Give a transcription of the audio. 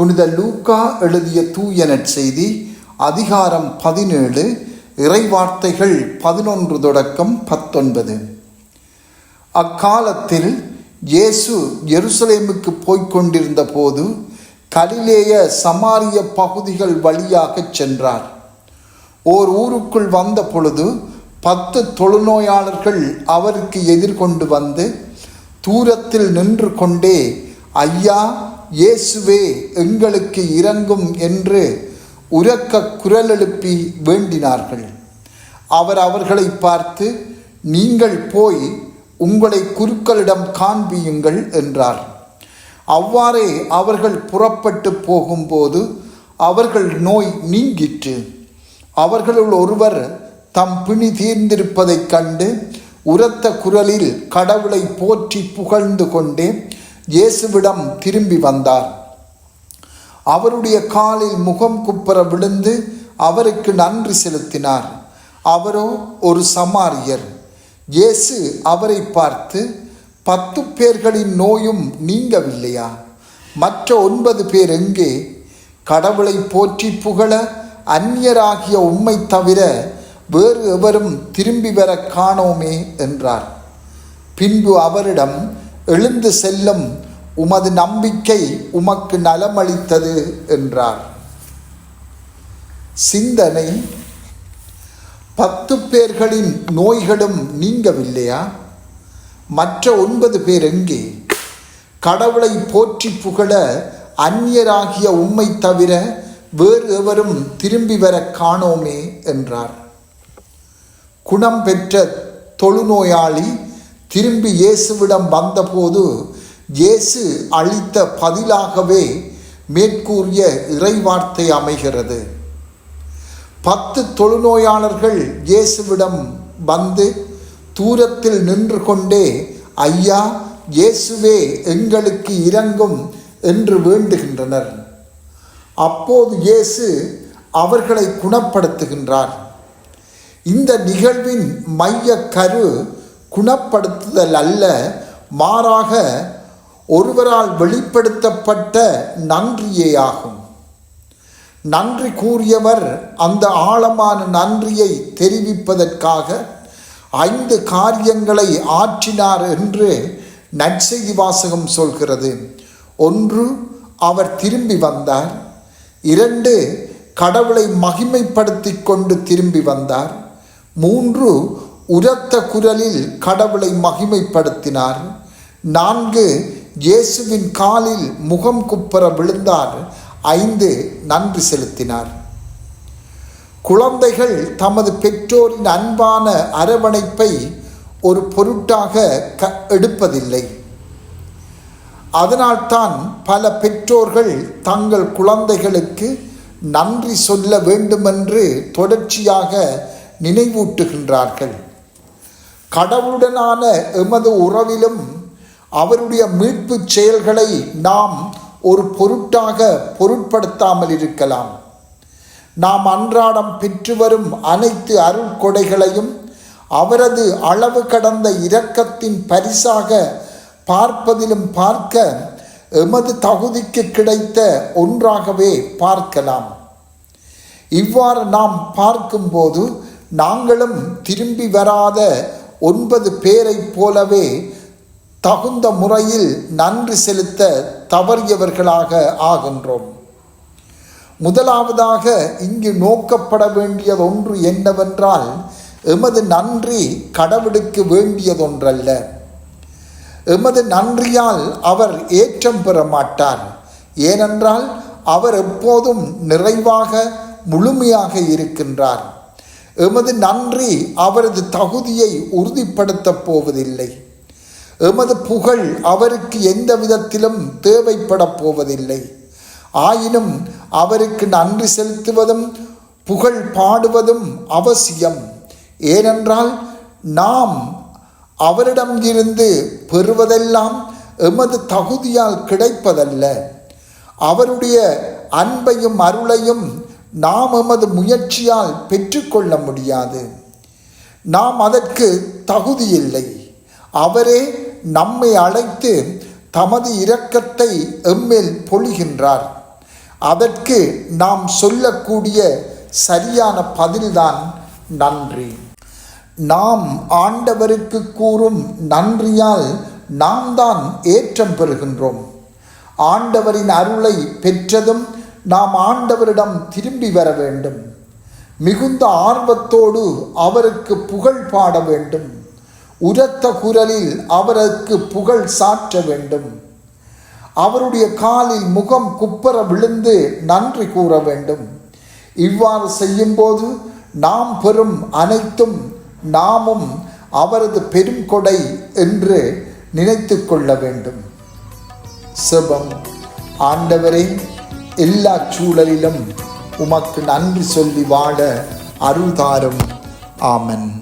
புனித லூக்கா எழுதிய தூய செய்தி அதிகாரம் பதினேழு இறைவார்த்தைகள் பதினொன்று தொடக்கம் பத்தொன்பது. அக்காலத்தில் இயேசு எருசலேமுக்கு போய்கொண்டிருந்த போது கலிலேய சமாரிய பகுதிகள் வழியாகச் சென்றார். ஓர் ஊருக்குள் வந்த பொழுது பத்து தொழுநோயாளர்கள் அவருக்கு எதிர்கொண்டு வந்து தூரத்தில் நின்று கொண்டே ஐயா இயேசுவே எங்களுக்கு இறங்கும் என்று உரக்க குரல் எழுப்பி வேண்டினார்கள். அவர் அவர்களை பார்த்து நீங்கள் போய் உங்களை குருக்களிடம் காண்பியுங்கள் என்றார். அவ்வாறே அவர்கள் புறப்பட்டு போகும்போது அவர்கள் நோய் நீங்கிற்று. அவர்களுள் ஒருவர் தம் பிணி தீர்ந்திருப்பதைக் கண்டு உரத்த குரலில் கடவுளை போற்றி புகழ்ந்து கொண்டே இயேசுவிடம் திரும்பி வந்தார். அவருடைய காலில் முகம் குப்புற விழுந்து அவருக்கு நன்றி செலுத்தினார். அவரோ ஒரு சமாரியர். இயேசு அவரை பார்த்து பத்து பேர்களின் நோயும் நீங்கவில்லையா? மற்ற ஒன்பது பேர் எங்கே? கடவுளை போற்றி புகழ அந்நியராகிய உம்மை தவிர வேறு எவரும் திரும்பி வர காணோமே என்றார். பின்பு அவரிடம் எழுந்து செல்லும் உமது நம்பிக்கை உமக்கு நலமளித்தது என்றார். சிந்தனை பத்து பேர்களின் நோய்களும் நீங்கவில்லையா? மற்ற ஒன்பது பேர் எங்கே? கடவுளை போற்றி புகழ அந்நியராகிய உம்மை தவிர வேறு எவரும் திரும்பி வர காணோமே என்றார். குணம் பெற்ற தொழுநோயாளி திரும்பி இயேசுவிடம் வந்தபோது இயேசு அளித்த பதிலாகவே மேற்கூறிய இறைவார்த்தை அமைகிறது. பத்து தொழுநோயாளர்கள் இயேசுவிடம் வந்து தூரத்தில் நின்று கொண்டே ஐயா இயேசுவே எங்களுக்கு இறங்கும் என்று வேண்டுகின்றனர். அப்போது இயேசு அவர்களை குணப்படுத்துகின்றார். இந்த நிகழ்வின் மைய கரு குணப்படுத்துதல் அல்ல மாறாக ஒருவரால் வெளிப்படுத்தப்பட்ட நன்றியே ஆகும். நன்றி கூறியவர் அந்த ஆழமான நன்றியை தெரிவிப்பதற்காக ஐந்து காரியங்களை ஆற்றினார் என்று நற்செய்தி வாசகம் சொல்கிறது. ஒன்று அவர் திரும்பி வந்தார். இரண்டு கடவுளை மகிமைப்படுத்தி கொண்டு திரும்பி வந்தார். மூன்று உரத்த குரலில் கடவுளை மகிமைப்படுத்தினார். நான்கு இயேசுவின் காலில் முகம் குப்புற விழுந்தார். ஐந்து நன்றி செலுத்தினார். குழந்தைகள் தமது பெற்றோரின் அன்பான அரவணைப்பை ஒரு பொருட்டாக க எடுப்பதில்லை. அதனால்தான் பல பெற்றோர்கள் தங்கள் குழந்தைகளுக்கு நன்றி சொல்ல வேண்டுமென்று தொடர்ச்சியாக நினைவூட்டுகின்றார்கள். கடவுளுடனான எமது உறவிலும் அவருடைய மீட்பு செயல்களை நாம் ஒரு பொருட்டாக பொருட்படுத்தாமல் இருக்கலாம். நாம் அன்றாடம் பெற்று வரும் அனைத்து அருட்கொடைகளையும் அவரது அளவு கடந்த இரக்கத்தின் பரிசாக பார்ப்பதிலும் பார்க்க எமது தகுதிக்கு கிடைத்த ஒன்றாகவே பார்க்கலாம். இவ்வாறு நாம் பார்க்கும்போது நாங்களும் திரும்பி வராத ஒன்பது பேரைப் போலவே தகுந்த முறையில் நன்றி செலுத்த தவறியவர்களாக ஆகின்றோம். முதலாவதாக இங்கு நோக்கப்பட வேண்டியது ஒன்று என்னவென்றால் எமது நன்றி கடவுளுக்கு வேண்டியதொன்றல்ல. எமது நன்றியால் அவர் ஏற்றம் பெற மாட்டார். ஏனென்றால் அவர் எப்போதும் நிறைவாக முழுமையாக இருக்கின்றார். எமது நன்றி அவரது தகுதியை உறுதிப்படுத்தப் போவதில்லை. எமது புகழ் அவருக்கு எந்த விதத்திலும் தேவைப்படப் போவதில்லை. ஆயினும் அவருக்கு நன்றி செலுத்துவதும் புகழ் பாடுவதும் அவசியம். ஏனென்றால் நாம் அவரிடம் இருந்து பெறுவதெல்லாம் எமது தகுதியால் கிடைப்பதல்ல. அவருடைய அன்பையும் அருளையும் நாம் எமது முயற்சியால் பெற்றுக்கொள்ள முடியாது. நாம் அதற்கு தகுதியில்லை. அவரே நம்மை அழைத்து தமது இரக்கத்தை எம்மேல் பொழிகின்றார். அதற்கு நாம் சொல்லக்கூடிய சரியான பதில்தான் நன்றி. நாம் ஆண்டவருக்கு கூறும் நன்றியால் நாம் தான் ஏற்றம் பெறுகின்றோம். ஆண்டவரின் அருளை பெற்றதும் நாம் ஆண்டவரிடம் திரும்பி வர வேண்டும். மிகுந்த ஆர்வத்தோடு அவருக்கு புகழ் பாட வேண்டும். உரத்த குரலில் அவருக்கு புகழ் சாற்ற வேண்டும். அவருடைய காலில் முகம் குப்பர விழுந்து நன்றி கூற வேண்டும். இவ்வாறு செய்யும்போது நாம் பெறும் அனைத்தும் நாமும் அவரது பெருங்கொடை என்று நினைத்து கொள்ள வேண்டும். சுபம். ஆண்டவரே எல்லா சூழலிலும் உமக்கு நன்றி சொல்லி வாழ அருள்தாரும். ஆமன்.